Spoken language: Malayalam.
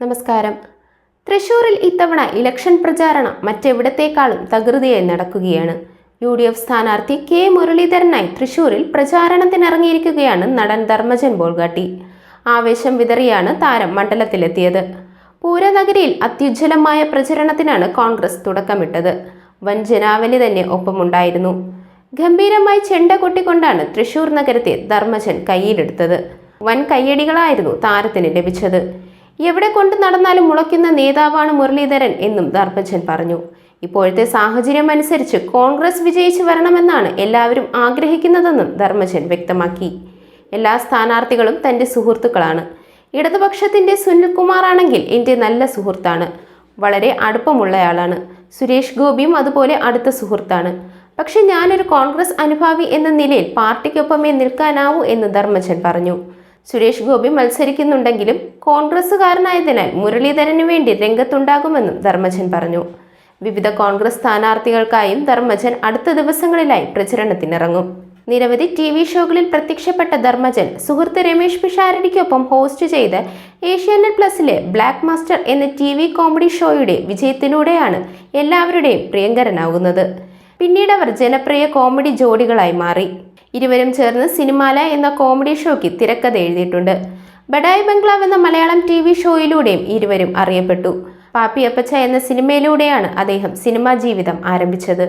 നമസ്കാരം. തൃശൂരിൽ ഇത്തവണ ഇലക്ഷൻ പ്രചാരണം മറ്റെവിടത്തേക്കാളും തകൃതിയായി നടക്കുകയാണ്. യു ഡി എഫ് സ്ഥാനാർത്ഥി കെ മുരളീധരനായി തൃശൂരിൽ പ്രചാരണത്തിനിറങ്ങിയിരിക്കുകയാണ് നടൻ ധർമ്മജൻ ബോൾഗാട്ടി. ആവേശം വിതറിയാണ് താരം മണ്ഡലത്തിലെത്തിയത്. പൂരനഗരിയിൽ അത്യുജ്വലമായ പ്രചരണത്തിനാണ് കോൺഗ്രസ് തുടക്കമിട്ടത്. വൻ ജനാവലി തന്നെ ഒപ്പമുണ്ടായിരുന്നു. ഗംഭീരമായി ചെണ്ട കൊട്ടിക്കൊണ്ടാണ് തൃശൂർ നഗരത്തെ ധർമ്മജൻ കയ്യിലെടുത്തത്. വൻ കയ്യടികളായിരുന്നു താരത്തിന് ലഭിച്ചത്. എവിടെ കൊണ്ട് നടന്നാലും മുളയ്ക്കുന്ന നേതാവാണ് മുരളീധരൻ എന്നും ദർഭജൻ പറഞ്ഞു. ഇപ്പോഴത്തെ സാഹചര്യം അനുസരിച്ച് കോൺഗ്രസ് വിജയിച്ചു വരണമെന്നാണ് എല്ലാവരും ആഗ്രഹിക്കുന്നതെന്നും ധർമ്മജൻ വ്യക്തമാക്കി. എല്ലാ സ്ഥാനാർത്ഥികളും തന്റെ സുഹൃത്തുക്കളാണ്. ഇടതുപക്ഷത്തിന്റെ സുനിൽകുമാർ ആണെങ്കിൽ എന്റെ നല്ല സുഹൃത്താണ്. വളരെ അടുപ്പമുള്ളയാളാണ്. സുരേഷ് ഗോപിയും അതുപോലെ അടുത്ത സുഹൃത്താണ്. പക്ഷെ ഞാനൊരു കോൺഗ്രസ് അനുഭാവി എന്ന നിലയിൽ പാർട്ടിക്കൊപ്പമേ നിൽക്കാനാവൂ എന്ന് ധർമ്മജൻ പറഞ്ഞു. സുരേഷ് ഗോപി മത്സരിക്കുന്നുണ്ടെങ്കിലും കോൺഗ്രസ്സുകാരനായതിനാൽ മുരളീധരന് വേണ്ടി രംഗത്തുണ്ടാകുമെന്നും ധർമ്മജൻ പറഞ്ഞു. വിവിധ കോൺഗ്രസ് സ്ഥാനാർത്ഥികൾക്കായും ധർമ്മജൻ അടുത്ത ദിവസങ്ങളിലായി പ്രചരണത്തിനിറങ്ങും. നിരവധി ടി വി ഷോകളിൽ പ്രത്യക്ഷപ്പെട്ട ധർമ്മജൻ സുഹൃത്ത് രമേഷ് പിഷാരടിക്കൊപ്പം ഹോസ്റ്റ് ചെയ്ത് ഏഷ്യാനെറ്റ് പ്ലസിലെ ബ്ലാക്ക് മാസ്റ്റർ എന്ന ടി വി കോമഡി ഷോയുടെ വിജയത്തിലൂടെയാണ് എല്ലാവരുടെയും പ്രിയങ്കരനാകുന്നത്. പിന്നീട് അവർ ജനപ്രിയ കോമഡി ജോഡികളായി മാറി. ഇരുവരും ചേർന്ന് സിനിമാല എന്ന കോമഡി ഷോയ്ക്ക് തിരക്കഥ എഴുതിയിട്ടുണ്ട്. ബഡായ് ബംഗ്ലാവ് എന്ന മലയാളം ടി വി ഷോയിലൂടെയും ഇരുവരും അറിയപ്പെട്ടു. പാപ്പിയപ്പച്ച എന്ന സിനിമയിലൂടെയാണ് അദ്ദേഹം സിനിമാ ജീവിതം ആരംഭിച്ചത്.